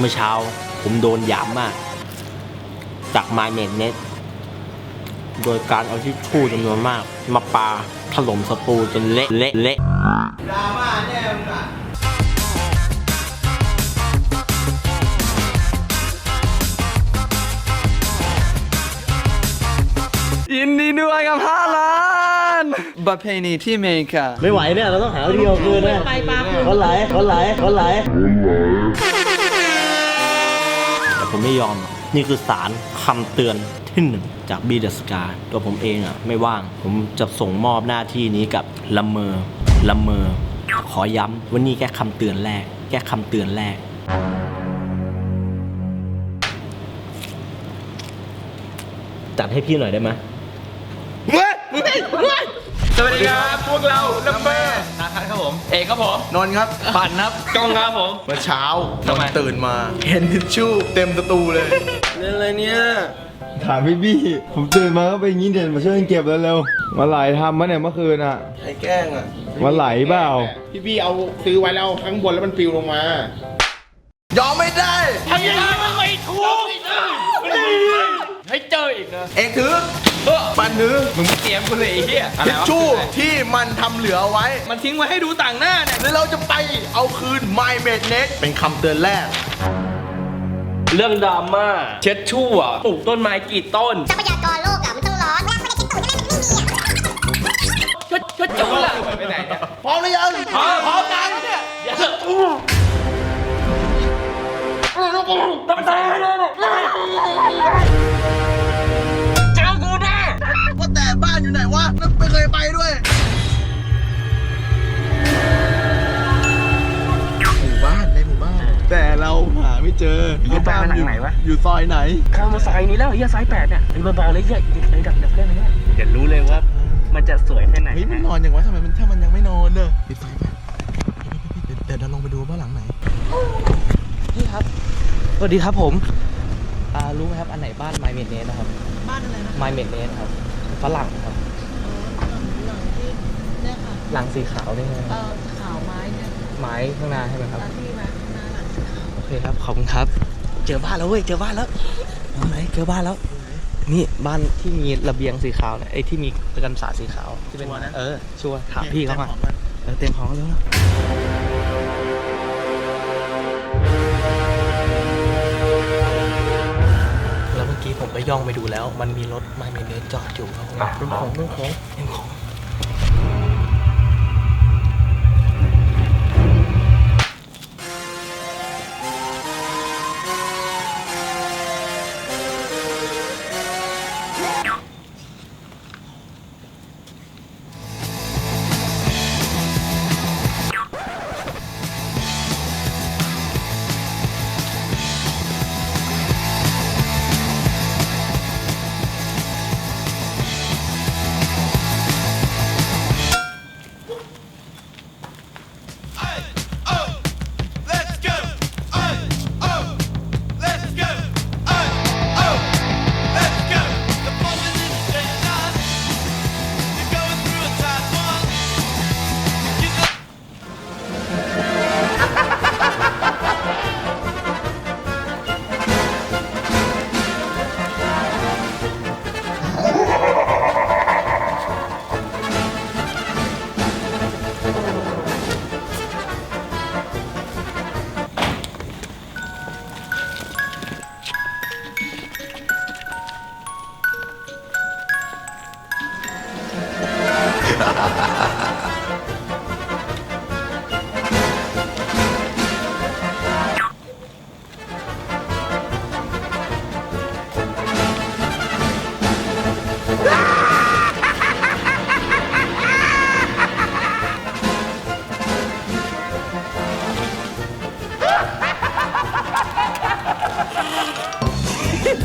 เมื่อเช้า ผมโดนหยามมาก จาก My n e t Net โดยการเอาทิชชู่จำนวนมาก มาปาถล่มสตูจนเละเละเละยินดีด้วยกับห้าล้านประเพณีที่อเมริกาไม่ไหวเนี่ย เราต้องหาวิธีเอาคืนนะคนไหลคนไหลคนไหลแต่ ผมไม่ยอม นี่คือสารคำเตือนที่หนึ่งจากบีเดสกาตัวผมเองอะไม่ว่าง ผมจะส่งมอบหน้าที่นี้กับละเมอละเมอ ขอย้ำว่านี่แค่คำเตือนแรก แค่คำเตือนแรกจัดให้พี่หน่อยได้ไหมสวัสดีครับ พวกเราลัมเบอร์ ผมเอกครับผมนนท์ครับ ปั่นครับกล้องครับผม เมื่อเช้าทำไมตื่นมา เห็นทิชชู่เต็มสตูเลยเรื่องอะไรเนี่ยถามพี่บี้ผมตื่นมาก็เป็นอย่างงี้เด่นมาช่วยกันเก็บเร็วๆมาไหลทำมะเนี่ยเมื่อคืนอะใครแกล้งอะมาไหลเปล่าพี่พี่เอาซื้อไว้แล้วข้างบนแล้วมันปลิวลงมายอมไม่ได้ ทำยังไงมันไม่ถูกให้เจออีกนะเอกถือ ปันถือมึงไม่เตรียมกูเลยไอ้เหี้ยอะไรทิชวะชู่ที่มันทำเหลือเอาไว้ มันทิ้งไว้ให้ดูต่างหน้าเนี่ยแล้วเราจะไปเอาคืน My m a d Net เป็นคำเตือนแรก เรื่องดราม่าเช็ดชู่อะปลูกต้นไม้กี่ต้นทรัพยากรโลกอะมันต้องร้อนไม่ได้คิดตูดจะไม่ไม่มีอะเช็ดเช็ดชู่ล่ะไปไหนเนี่ยพร้อมหรือยังพร้อมพร้อมกันเนี่ยอย่าอู้ต้องตายเลยเยไปด้วยหมู่บ้านในหมู่บ้าน แต่เราหาไม่เจออยู่บ้านหลังไหนวะ อยู่ซอยไหนเข้ามาซอยนี้แล้วเฮียซอยแปดเนี่ยไอ้เบาๆเลยเฮียไอ้ดักดักได้ไหมเนี่ยเดี๋ยวรู้เลยว่ามันจะสวยแค่ไหนเฮ้ยมันนะนอนยังวะทำไมมันถ้ามันยังไม่นอนเนอะปิดไฟไปเดี๋ยวเดี๋ยวเราลงไปดูบ้านหลังไหนพี่ครับ สวัสดีครับผมอ่ารู้ไหมครับอันไหนบ้าน My m a d n e t นะครับ บ้านอะไรนะ My m a d n e t ครับ ฝรั่งครับ หลังที่เนี่ยค่ะ หลังสีขาวนี่ไงเอ่อขาวไม้เนี่ยไม้ข้างหน้าใช่ไหมครับตามที่มาข้างหน้าหลังสีขาวโอเคครับ ขอบคุณครับ เจอบ้านแล้วเว้ย เจอบ้านแล้วเอาไหนเจอบ้านแล้ว นี่บ้านที่มีระเบียงสีขาวเนี่ยไอ้ที่มีกันศาสตร์สีขาวที่เป็นเออ ชัวร์ถามพี่เขามา เออเตรียมของกันแล้วนะแล้วเมื่อกี้ผมไปย่องไปดูแล้ว มันมีรถไมเมเนจอดอยู่ครับผมเรื่องของเรื่องของเรื่องของ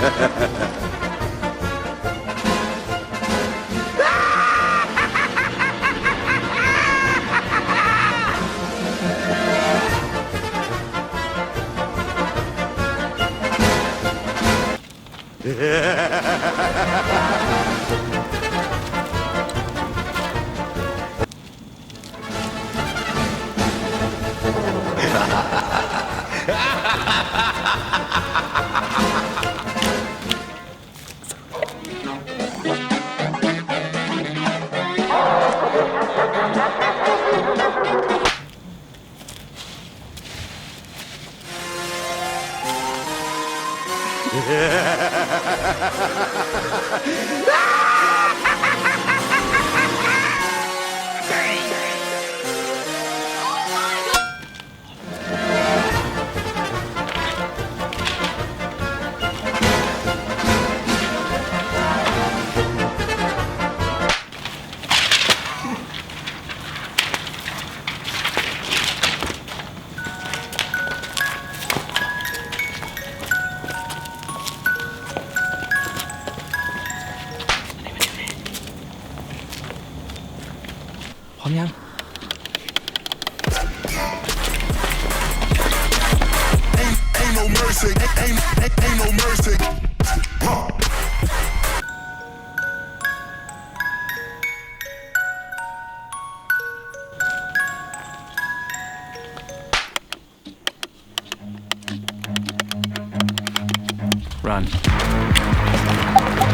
Ha ha ha ha ha! พ มยัง run ข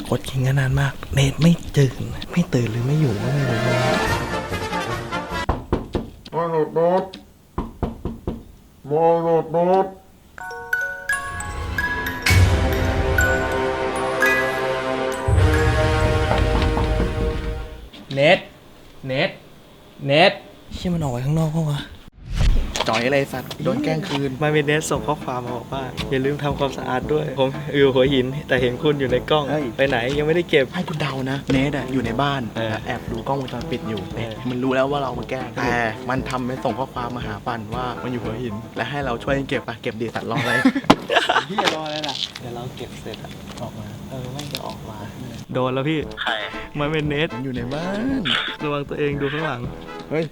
กกดคิงก็นานมาก เนทไม่ตื่นไม่ตื่นหรือไม่อยู่ก็ไม่รู้มาหลดโน้ตมาหลดโน้ตเน็ตเน็ตเน็ตเชี่ยมันออกไปข้างนอกเพราะวะ จ่อยอะไรสัตว์โดนแกล้งคืน มาเมเนสส่งข้อความมาบอกว่า อย่าลืมทำความสะอาดด้วย ผมอยู่หัวหิน แต่เห็นคุณอยู่ในกล้อง เฮ้ย ไปไหนยังไม่ได้เก็บ ให้กูเดานะ เนทอะอยู่ในบ้านเออแอบดูกล้องวงจรปิดอยู่เออ มันรู้แล้วว่าเรามาแกล้งแต่มันทำไปส่งข้อความมาหาปันว่ามันอยู่หัวหิน และให้เราช่วยเก็บปะเก็บดีสัตว์รออะไร พี่รออะไรล่ะ เดี๋ยวเราเก็บเสร็จอะออกมา เออไม่จะออกมา โดนแล้วพี่ ใครมาเมเนสมันอยู่ในบ้าน ระวังตัวเองดูข้างหลัง เฮ้ย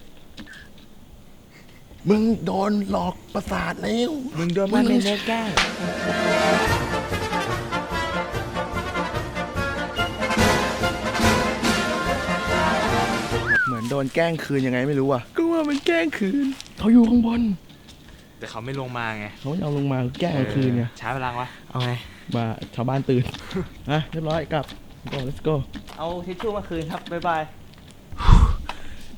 มึงโดนหลอกประสาทแล้ว มึงโดนมันเป็นเนื้อแก้วเหมือนโดนแกล้งคืนยังไงไม่รู้อะ ก็ว่ามันแกล้งคืนเขาอยู่ข้างบนแต่เขาไม่ลงมาไงเขาจะเอาลงมาแกล้งคืนเนี่ยช้าเวลาวะ เอาไง มาชาวบ้านตื่นนะเรียบร้อยกลับ go let's go เอาทิชชู่มาคืนครับ บ๊ายบาย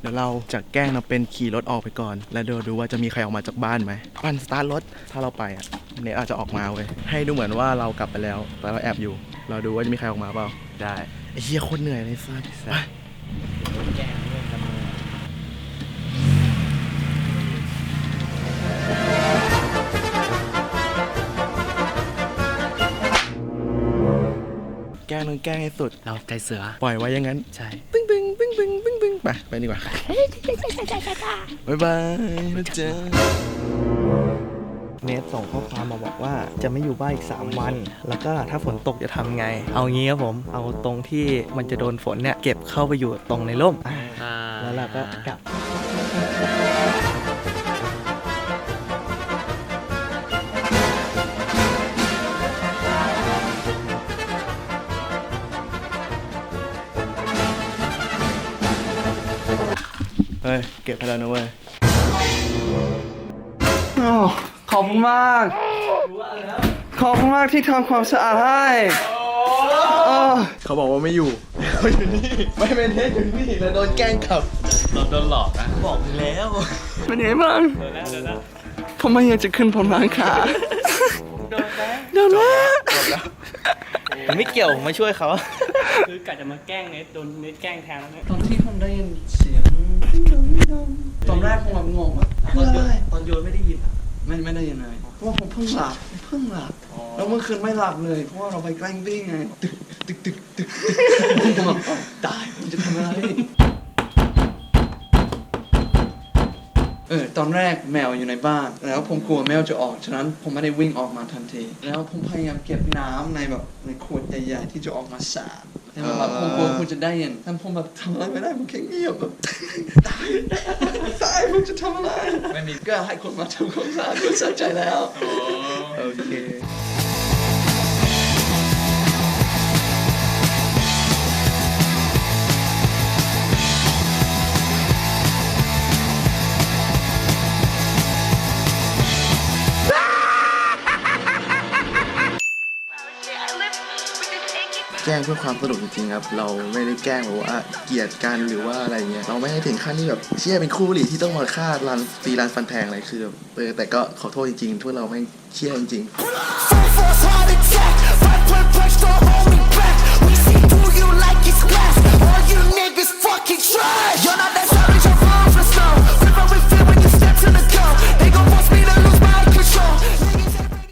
เดี๋ยวเราจะแกล้งเราเป็นขี่รถออกไปก่อน แล้วเดี๋ยวดูว่าจะมีใครออกมาจากบ้านไหมปั่นสตาร์ทรถถ้าเราไปอะเนทอาจจะออกมาเว้ยให้ดูเหมือนว่าเรากลับไปแล้ว แต่เราแอบอยู่ เราดูว่าจะมีใครออกมาเปล่าได้ไอ้เหี้ยโคตรเหนื่อยเลยสัสไป แกล้งนึงแกล้งให้สุด เราใจเสือ ปล่อยไว้อย่างนั้น ใช่ ปึ้งปึ้งปึ้งปึ้งปึ้งปึ้งไปไปดีกว่า บ๊ายบายนะจ๊ะเนทส่งข้อความมาบอกว่าจะไม่อยู่บ้านอีก 3 วัน แล้วก็ถ้าฝนตกจะทำไง เอางี้ครับผม เอาตรงที่มันจะโดนฝนเนี่ย เก็บเข้าไปอยู่ตรงในร่มอ่าแล้วเราก็กลับ เฮ้ยเก็บให้แล้วนะเว้ยขอบคุณมาก ขอบคุณมากที่ทำความสะอาดให้เขาบอกว่าไม่อยู่เขาอยู่นี่ ไม่เป็นเทสอยู่นี่แล้วโดนแกล้งขับโดนหลอกนะ บอกมึงแล้วเป็นไงบ้างผมไม่อยากจะขึ้นผมล้างขาโดนแล้วโดนแล้วผมไม่เกี่ยวผมมาช่วยเขา คือกะจะมาแกล้งเน็ตโดนเน็ตแกล้งแทนแล้วเนี่ย ตอนที่ผมได้ยินเสียง ตอนแรกผมแบบงงว่าตอนโยนตอนโยนไม่ได้ยินอะไม่ไม่ได้ยินเลยเพราะว่าผมเพิ่งหลับเพิ่งหลับ แล้วเมื่อคืนไม่หลับเลย เพราะว่าเราไปแกล้งวิ่งไง ตึกตึกตึกตึกผมแบบตายผมจะทำอะไรเออตอนแรกแมวอยู่ในบ้าน แล้วผมกลัวแมวจะออก ฉะนั้นผมไม่ได้วิ่งออกมาทันที แล้วผมพยายามเก็บน้ำในแบบในขวดใหญ่ๆที่จะออกมาสาด แต่แบบผมกลัวคุณจะได้ยินแต่ผมแบบทำอะไรไม่ได้ผมแค่เงียบแบบตายตายผมจะทำอะไรไม่มีก็ให้คนมาทำความสะอาดก็สะใจแล้วโอเค แกล้งเพื่อความสนุกจริงๆครับ เราไม่ได้แกล้งแบบว่าเกลียดกันหรือว่าอะไรเงี้ยเราไม่ให้ถึงขั้นที่แบบเชี่ยเป็นคู่บุหรี่ที่ต้องมาฆ่ารันตีรันฟันแทงอะไรคือแบบเออแต่ก็ขอโทษจริงๆทุกเราไม่งเชี่ยจริงๆ